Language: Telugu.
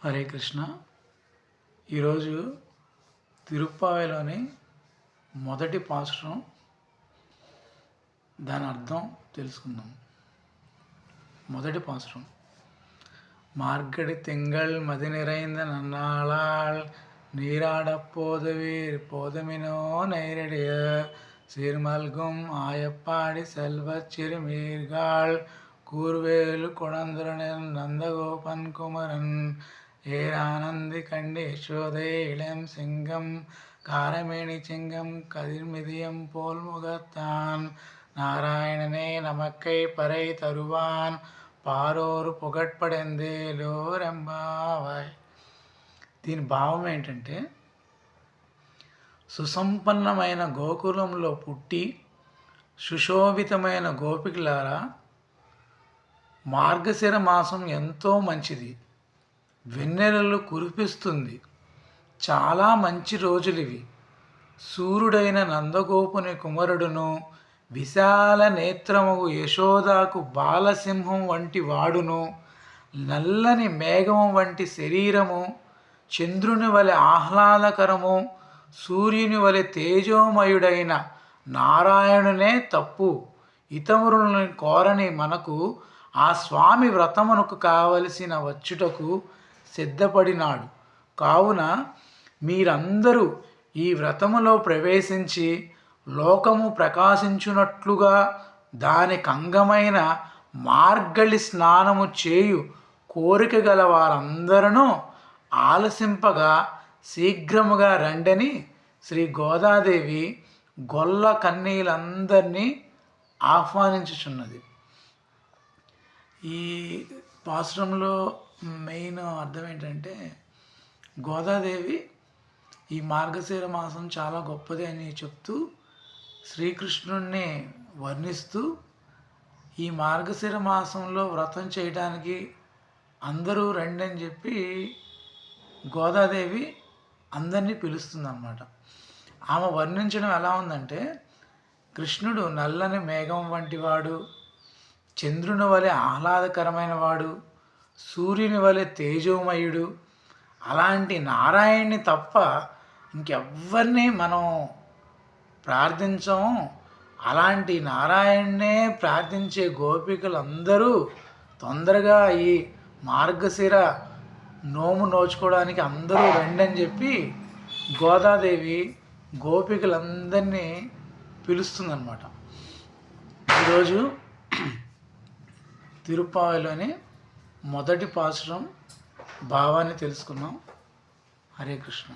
హరే కృష్ణ ఈరోజు తిరుప్పావిలోని మొదటి పాశ్రం దాని అర్థం తెలుసుకుందాం మొదటి పాశ్రం மார்கழி திங்கள் மதி நிறைந்த நன்னாளால் நீராட போதுவீர் போதுமினோ நைரடிய சீர்மல்கும் ஆயப்பாடி செல்வச் சிறுமீர்கள் கூர்வேலு குணந்துரனில் நந்தகோபன் குமரன் ఏరానంది కండేశ్వదే ఇళం సింగం కారమేణి చింగం కదిర్మిదియం పోల్ముగత్తాన్. నారాయణనే నమక్కై పరై తరువాన్ పారోరు పొగట్పడెందే లోరంబావాయ్ దీని భావం ఏంటంటే సుసంపన్నమైన గోకులంలో పుట్టి సుశోభితమైన గోపికులారా మార్గశిర మాసం ఎంతో మంచిది. వెన్నెలలు కురిపిస్తుంది. చాలా మంచి రోజులివి. సూర్యుడైన నందగోపుని కుమారుడును విశాల నేత్రముగు యశోదాకు బాలసింహం వంటి వాడును నల్లని మేఘం వంటి శరీరము చంద్రుని వలె ఆహ్లాదకరము సూర్యుని వలె తేజోమయుడైన నారాయణునే తప్పు. ఇతమురులను కోరని మనకు ఆ స్వామి వ్రతమునకు కావలసిన వచ్చుటకు సిద్ధపడినాడు. కావున మీరందరూ ఈ వ్రతములో ప్రవేశించి లోకము ప్రకాశించునట్లుగా దానికి అంగమైన మార్గళి స్నానము చేయు కోరిక గల వారందరూ ఆలసింపగా శీఘ్రముగా రండని శ్రీ గోదాదేవి గొల్ల కన్నీలందరినీ ఆహ్వానించుచున్నది. ఈ పాశ్రంలో మెయిన్ అర్థం ఏంటంటే గోదాదేవి ఈ మార్గశీర మాసం చాలా గొప్పది అని చెప్తూ శ్రీకృష్ణుణ్ణి వర్ణిస్తూ ఈ మార్గశిర మాసంలో వ్రతం చేయడానికి అందరూ రండి అని చెప్పి గోదాదేవి అందరినీ పిలుస్తుందన్నమాట. ఆమె వర్ణించడం ఎలా ఉందంటే కృష్ణుడు నల్లని మేఘం వంటివాడు చంద్రుని వలె ఆహ్లాదకరమైన వాడు సూర్యుని వలె తేజోమయుడు. అలాంటి నారాయణ్ణి తప్ప ఇంకెవ్వరిని మనం ప్రార్థించం అలాంటి నారాయణ్ణే ప్రార్థించే గోపికలందరూ తొందరగా ఈ మార్గశిర నోము నోచుకోవడానికి అందరూ రండి అని చెప్పి గోదాదేవి గోపికలందరినీ పిలుస్తుందన్నమాట. ఈరోజు తిరుపావిలోని మొదటి పాశ్రం భావాన్ని తెలుసుకున్నాం హరే కృష్ణ.